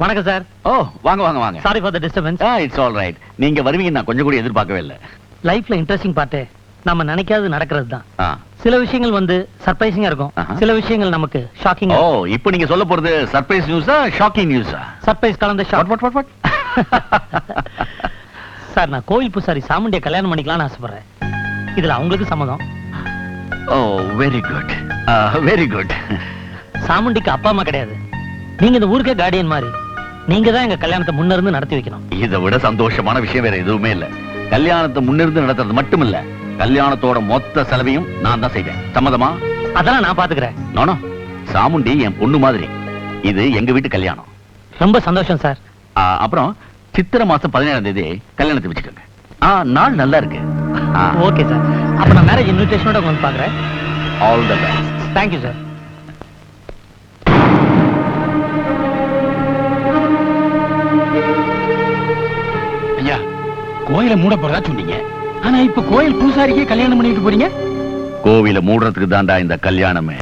வணக்கம் சார் ஓ வாங்க வாங்க வாங்க. Sorry for the disturbance it's all right நீங்க வருவீங்க நான் கொஞ்சம் கூட எதிர்பார்க்கவே இல்லை. லைஃப்ல இன்ட்ரெஸ்டிங் பார்ட்டு நம்ம நினைக்காது நடக்கிறது தான். சில விஷயங்கள் வந்து சர்ப்ரைசிங்கா இருக்கும். சில விஷயங்கள் நமக்கு ஷாக்கிங் ஓ இப்போ நீங்க சொல்ல போறது சர்ப்ரைஸ் நியூஸா ஷாக்கிங் நியூஸா சர்ப்ரைஸ் கலந்த shock what what what sir நான் கோவில் பூசாரி சாமுண்டிய கல்யாணம் பண்ணிக்கலாம்னு ஆசைப்படுறேன். இதுல அவங்களுக்கு சம்மதம். ஓ வெரி குட் வெரி குட் சாமுண்டிக்கு அப்பா அம்மா கிடையாது. நீங்க இந்த ஊருக்கே கார்டியன் மாதிரி. நீங்க தான் எங்க கல்யாணத்தை முன்ன இருந்து நடத்தி வைக்கணும். இதை விட சந்தோஷமான விஷயம் வேற எதுவுமே இல்ல. கல்யாணத்தை முன்னிருந்து நடத்துறது மட்டும் இல்ல கல்யாணத்தோட மொத்த செலவையும் நான் தான் செய்வேன். சம்மதமா? அதெல்லாம் நான் பாத்துக்கிறேன். நானோ சாமுண்டி என் பொண்ணு மாதிரி. இது எங்க வீட்டு கல்யாணம். ரொம்ப சந்தோஷம் சார். அப்புறம் சித்திரை மாசம் பதினேழாம் தேதி கல்யாணத்தை வச்சுக்கோங்க. ஆ நாள் நல்லா இருக்கு. Okay sir. அப்ப நான் மேரேஜ் இன்விடேஷனோட வந்து பாக்குறேன். All the best thank you sir கோயிலை மூட போறதா சொன்னீங்க. ஆனா இப்ப கோயில் பூசாரிக்கே கல்யாணம் பண்ணிட்டு போறீங்க? கோவில மூடுறதுக்கு தாண்டா இந்த கல்யாணமே.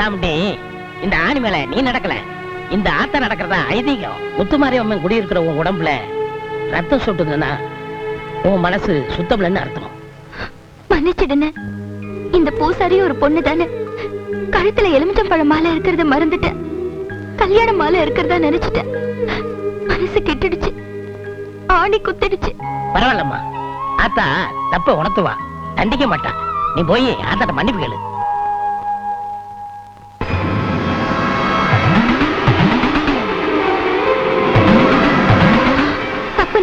சாமுண்டி இந்த ஆணி மேல நீ நடக்கல. இந்த ஆத்த நடக்கிறதா ஐதீகம். முத்துமாரி அம்மன் குடியிருக்கிற உன் உடம்புல ரத்தம் சொட்டுதுன்னா உன் மனசு சுத்தமில்லைன்னு அர்த்தம். மன்னிச்சிடுன்னு இந்த பூசாரி ஒரு பொண்ணு தானே. கழுத்துல எலுமிச்சம்பழம் மாலை இருக்கிறத மறந்துட்டேன். கல்யாண மாலை இருக்கிறதா நினைச்சிட்டேன். மனசு கெட்டுடுச்சு. ஆணி குத்திடுச்சு. பரவாயில்லம்மா. ஆத்தா தப்ப உணர்த்துவா. தண்டிக்க மாட்டா. நீ போய் ஆத்தாட்ட மன்னிப்பு கேளு.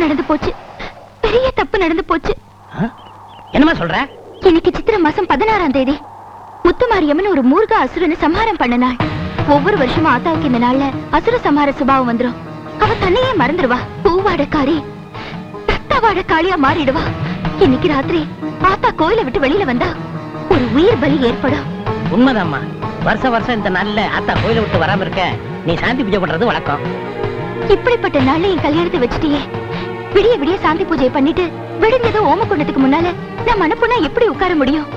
நடந்து போச்சு. பெரிய தப்பு நடந்து போச்சு. ஆ? என்னம்மா சொல்ற? இன்னைக்கு சித்திரை மாசம் பதினாறாம் தேதி. முத்துமாரியம்மன் ஒரு மூர்க அசுரனை சம்ஹாரம் பண்ண நாள். ஒவ்வொரு வருஷமும் ஆத்தாவுக்கு இந்த நாள்ல அசுர சம்ஹார சுபாவம் வந்துரும். அவ தன்னையே மறந்துடுவா பூவாடக்காரி. ரத்தவாடக்காளியா மாறிடுவா. இன்னைக்கு ராத்திரி ஆத்தா கோயிலை விட்டு வெளியில வந்தா ஒரு உயிர் பலி ஏற்படும். உண்மைதாம்மா. வருஷம் வருஷம் இந்த நாள்ல ஆத்தா கோயிலை விட்டு வராம இருக்க நீ சாந்தி பூஜை பண்றது வழக்கம். இப்படிப்பட்ட நாள்ல என் கல்யாணத்தை வச்சுட்டியே. விடிய விடிய சாந்தி பூஜை பண்ணிட்டு விடிஞ்சதும் ஓம குண்டத்துக்கு முன்னால நான் மனப்புனா எப்படி உட்கார முடியும்?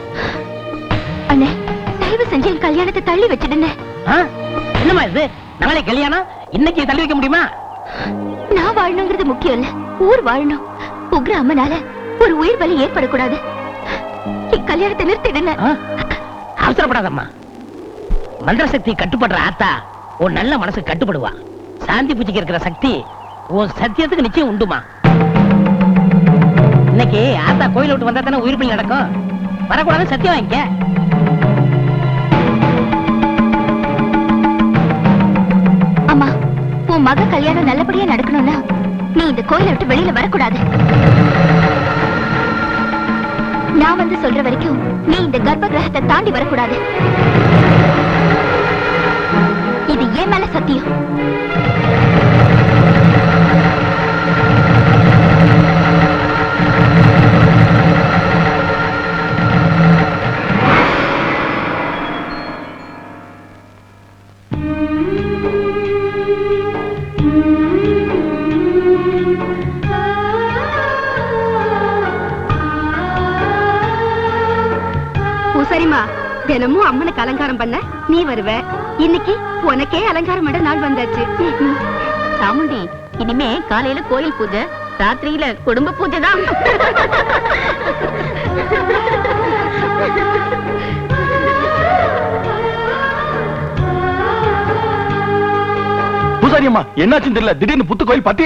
அண்ணே தயவு செஞ்சு என் கல்யாணத்தை தள்ளி வச்சிடுனே ஆ? என்னம்மா இது? நாளை கல்யாணம்? இன்னைக்கு தள்ளி வைக்க முடியுமா? நான் வாழணுங்கிறது முக்கியம் இல்ல. ஊர் வாழணும். உக்ர அம்மனால ஒரு உயிர் பலி ஏற்படக்கூடாது. என் கல்யாணத்தை நிறுத்திடுன ஆ? அவசரப்படாதம்மா. மந்திர சக்தி கட்டுப்படுற ஆத்தா உன் நல்ல மனசு கட்டுப்படுவா. சாந்தி பூஜைக்கு இருக்கிற சக்தி உன் சத்தியத்துக்கு நிச்சயம் உண்டுமா? இன்னைக்கு ஆத்தா கோயில் விட்டு வந்தா தானே உயிர்ப்பில் நடக்கும்? வரக்கூடாது சத்தியம் வாங்கிக்க. அம்மா உன் மக கல்யாணம் நல்லபடியா நடக்கணும்னா நீ இந்த கோயிலை விட்டு வெளியில வரக்கூடாது. நான் வந்து சொல்ற வரைக்கும் நீ இந்த கர்ப்ப கிரகத்தை தாண்டி வரக்கூடாது. இது ஏன் மேல சத்தியம். தினமும் அம்மனுக்கு அலங்காரம் பண்ண நீ வருவ. இன்னைக்கு உனக்கே அலங்காரம் பண்ண நாள் வந்தாச்சு. சாமுண்டி இனிமே காலையில கோயில் பூஜை ராத்திரியில குடும்ப பூஜை தான். பூசாரி அம்மா என்னாச்சுன்னு தெரியல. திடீர்னு புத்து கோயில் பத்தி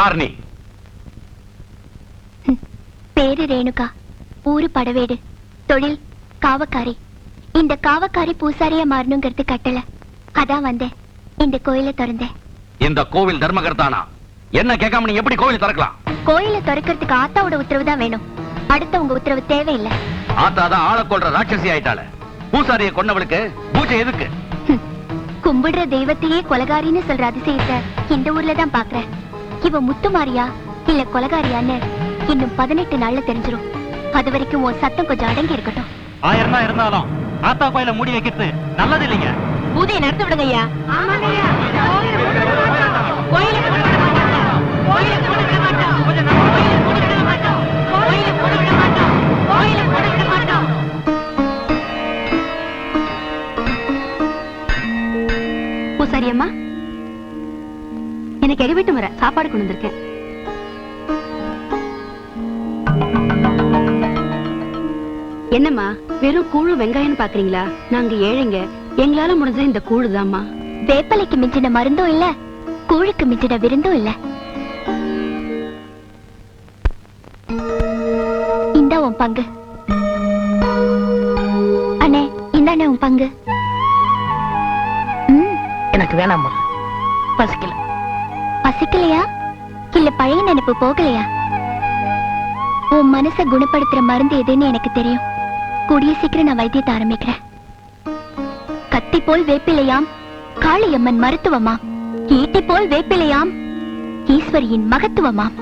யார் நீ? பேரு ரேணுகா. ஊரு படவேடு. தொழில் காவக்காரி. இந்த காவக்காரி பூசாரியா மாறணுங்கிறது கட்டளை அதான் வந்தேன். இந்த கோயிலை திறந்தேன். இந்த கோவில் தர்மகர்த்தானா என்ன கேட்காம நீ எப்படி கோவில் திறக்கலாம்? கோயிலை திறக்கிறதுக்கு ஆத்தாவோட உத்தரவு தான் வேணும். அடுத்தவங்க உத்தரவு தேவையில்லை. ஆத்தாதான் ஆளை கொள்ற ராட்சசி ஆயிட்டாள. பூசாரியை கொன்னவளுக்கு பூஜை எதுக்கு. கும்பிடுற தெய்வத்தையே கொலகாரின்னு சொல்ற அதிசயத்தை இந்த ஊர்ல தான் பாக்குறேன். இவ முத்துமாரியா? இல்ல கொலகாரியான்னு? இன்னும் பதினெட்டு நாள்ல தெரிஞ்சிரும். அது வரைக்கும் உன் சத்தம் கொஞ்சம் அடங்கி இருக்கட்டும். ஆயிரம் தான் இருந்தாலும் ஆத்தா கோயில மூடி வைக்கிறது நல்லது இல்லைங்க பூஜையை நடத்த விடுங்க ஐயா பூசாரி எடிவிட்டு வர சாப்பாடு கொண்டு வந்திருக்கேன். என்னம்மா வெறும் கூழு வெங்காயம் பாக்குறீங்களா? நாங்க ஏழைங்க. எங்களால முடிஞ்ச இந்த கூழு தாம்மா வேப்பலைக்கு மிஞ்சின மருந்தும் இல்ல கூழுக்கு மிஞ்சின விருந்தும் இல்ல. இந்தா உன் பங்கு. அண்ணே இந்தாண்ணே உன் பங்கு. எனக்கு வேணாம்மா பசிக்கல. பசிக்கலையா? இல்ல பழைய நினைப்பு போகலையா? உன் மனச குணப்படுத்துற மருந்து எதுன்னு எனக்கு தெரியும். கூடிய சீக்கிரம் நான் வைத்தியத்தை ஆரம்பிக்கிறேன். கத்தி போல் வேப்பிலையாம் காளியம்மன் மருத்துவமாம். ஈட்டி போல் வேப்பிலையாம் ஈஸ்வரியின் மகத்துவமாம்.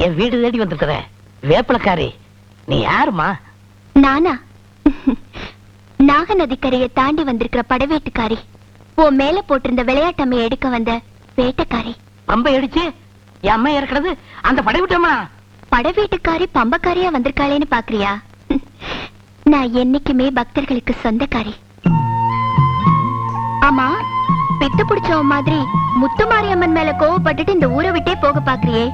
என் வீடு தேடி வந்திருக்கிற. வேப்பலக்காரி நீ யாருமா நானா? நாக நதிக்கரையை தாண்டி வந்திருக்கிற படவேட்டுக்காரி. உன் மேல போட்டிருந்த விளையாட்டம்மையை எடுக்க வந்த வேட்டைக்காரி. பம்பை அடிச்சு என் அம்மா இறக்குறது அந்த படை விட்டோமா படவேட்டுக்காரி பம்பக்காரியா வந்திருக்காளேன்னு பாக்குறியா? நான் என்னைக்குமே பக்தர்களுக்கு சொந்தக்காரி. ஆமா பித்து பிடிச்சவ மாதிரி முத்துமாரியம்மன் மேல கோவப்பட்டுட்டு இந்த ஊரை விட்டே போக பாக்குறியே.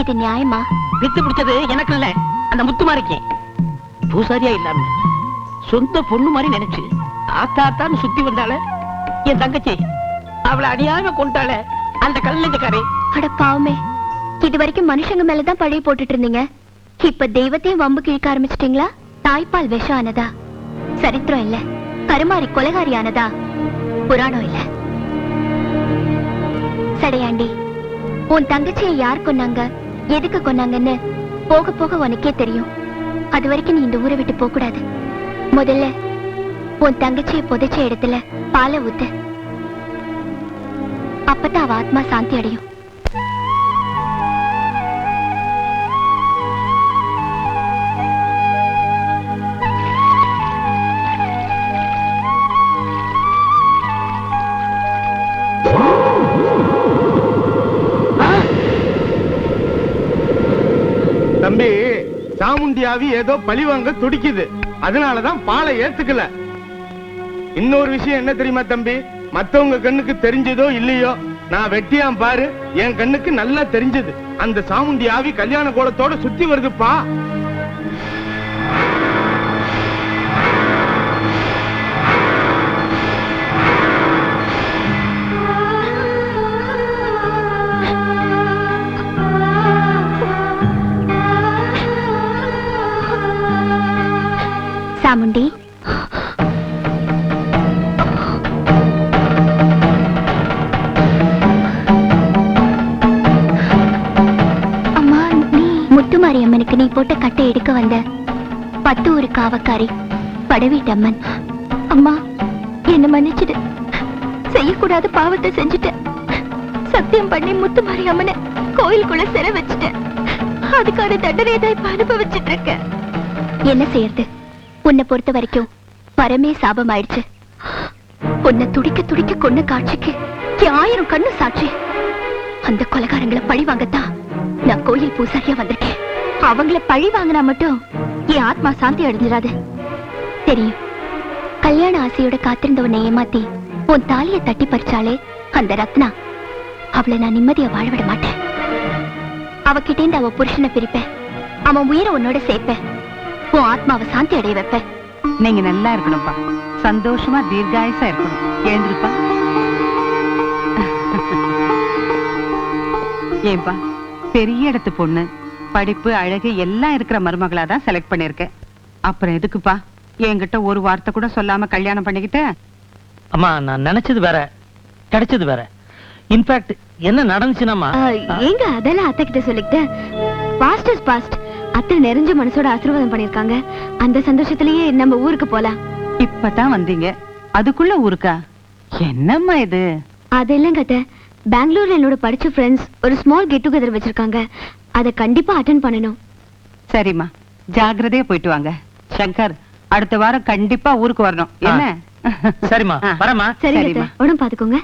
இது நியாயமா? வித்து பிடிச்சது எனக்கு இல்ல. அந்த முத்துமாரிக்கு பூசாரியா இல்லாம. சொந்த பொண்ணு மாதிரி நினைச்சு. ஆத்தா ஆத்தான்னு சுத்தி வந்தால என் தங்கச்சி அவளை அடியாம கொண்டால அந்த கல்லஞ்சக்காரி அட பாவமே. இது வரைக்கும் மனுஷங்க மேலதான் பழைய போட்டுட்டு இருந்தீங்க. இப்ப தெய்வத்தையும் வம்பு கிழக்க ஆரம்பிச்சிட்டீங்களா? தாய்ப்பால் விஷம் ஆனதா? சரித்திரம் இல்ல. கருமாரி கொலைகாரி ஆனதா? புராணம் இல்ல. சடையாண்டி உன் தங்கச்சியை யார் கொன்னாங்க? எதுக்கு கொன்னாங்கன்னு போக போக உனக்கே தெரியும். அது வரைக்கும் நீ இந்த ஊரை விட்டு போக கூடாது முதல்ல உன் தங்கச்சியை புதைச்ச இடத்துல பாலை ஊத்து. அப்பதான் அவ ஆத்மா சாந்தி அடையும். சாமுண்டியாவி ஏதோ பழிவாங்க துடிக்குது. அதனாலதான் பாலை ஏத்துக்கல. இன்னொரு விஷயம் என்ன தெரியுமா தம்பி? மத்தவங்க கண்ணுக்கு தெரிஞ்சதோ இல்லையோ? நான் வெட்டியாம் பாரு என் கண்ணுக்கு நல்லா தெரிஞ்சது. அந்த சாமுண்டி ஆவி கல்யாண கோலத்தோட சுத்தி வருதுப்பா. சாரி. படவீட்டம்மன் அம்மா என்ன மன்னிச்சிடு. செய்யக்கூடாத பாவத்தை செஞ்சுட்டேன். சத்தியம் பண்ணி முத்துமாரி அம்மனை கோயிலுக்குள்ள சிறை வச்சுட்டேன். அதுக்கான தண்டனையை தான் இப்ப அனுபவிச்சுட்டு இருக்கேன். என்ன செய்யறது? உன்னை பொறுத்த வரைக்கும் பரமே சாபம் ஆயிடுச்சு உன்னை துடிக்க துடிக்க கொன்ன காட்சிக்கு ஆயிரம் கண்ணு சாட்சி. அந்த கொலகாரங்களை பழி வாங்கத்தான் நான் கோயில் பூசாரியா வந்திருக்கேன். அவங்கள பழி வாங்கினா மட்டும் என் ஆத்மா சாந்தி அடைஞ்சிடாது தெரியும். கல்யாண ஆசையோட காத்திருந்த உன்னை ஏமாத்தி உன் தாலியை தட்டி பறிச்சாலே அந்த ரத்னா அவளை நான் நிம்மதியா வாழவிட மாட்டேன். அவகிட்டேந்து அவ புருஷனை பிரிப்பேன். அவன் உயிரை உன்னோட சேர்ப்பேன். உன் ஆத்மாவை சாந்தி அடைய வைப்பேன். நீங்க நல்லா இருக்கணும்ப்பா. சந்தோஷமா தீர்காயசா இருக்கணும். எழுந்திருப்பா ஏன்பா பெரிய இடத்து பொண்ணு. படிப்பு அழகு எல்லாம் இருக்கிற மருமகளா தான் செலக்ட் பண்ணிருக்கேன் அப்புறம் எதுக்குப்பா? என்கிட்ட ஒரு வார்த்தை கூட சொல்லாம கல்யாணம் பண்ணிக்கிட்ட? அம்மா நான் நினைச்சது வேற. கிடைச்சது வேற. இன்ஃபேக்ட் என்ன நடந்துச்சுனாமா ஏங்க அதெல்லாம் அத்தை கிட்ட சொல்லிக்கிட்டு? பாஸ்ட் இஸ் பாஸ்ட் அத்தை நிறைஞ்ச மனசோட ஆசீர்வாதம் பண்ணிருக்காங்க அந்த சந்தோஷத்திலேயே நம்ம ஊருக்கு போலாம். இப்பதான் வந்தீங்க. அதுக்குள்ள ஊருக்கா? என்னம்மா இது? அது இல்லைங்க அத்தை. பெங்களூர்ல என்னோட படிச்ச ஃப்ரெண்ட்ஸ் ஒரு ஸ்மால் கெட் டுகெதர் வச்சிருக்காங்க. அதை கண்டிப்பா அட்டன் பண்ணணும். சரிம்மா. ஜாக்கிரதையா போயிட்டு வாங்க. சங்கர் அடுத்த வாரம் கண்டிப்பா ஊருக்கு வரணும். என்ன? சரிம்மா. வரமா சரி சரிம்மா. உடம்பு பாத்துக்கோங்க.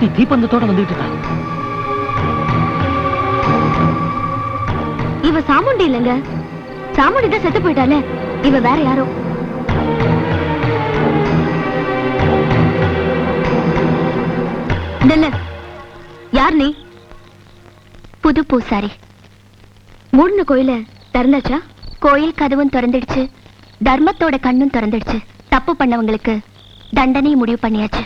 சாமுண்டி தீப்பந்தத்தோட வந்துட்டு இருக்காங்க. இவ சாமுண்டி இல்லைங்க. சாமுண்டி தான் செத்து போயிட்டாலே இவ வேற யாரோ. யார் நீ? புது பூசாரி. மூடின கோயில திறந்தாச்சா? கோயில் கதவும் திறந்துடுச்சு. தர்மத்தோட கண்ணும் திறந்துடுச்சு. தப்பு பண்ணவங்களுக்கு தண்டனை முடிவு பண்ணியாச்சு.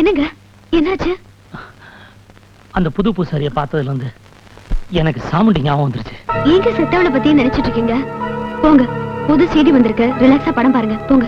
என்னங்க? என்னாச்சு? அந்த புது பூசாரியை பார்த்ததுல இருந்து எனக்கு சாமுண்டி ஞாபகம் வந்துருச்சு. எங்க செத்தவளை பத்தி நினைச்சிட்டு இருக்கீங்க. போங்க புது சீடி வந்திருக்கு. ரிலாக்ஸா படம் பாருங்க. போங்க.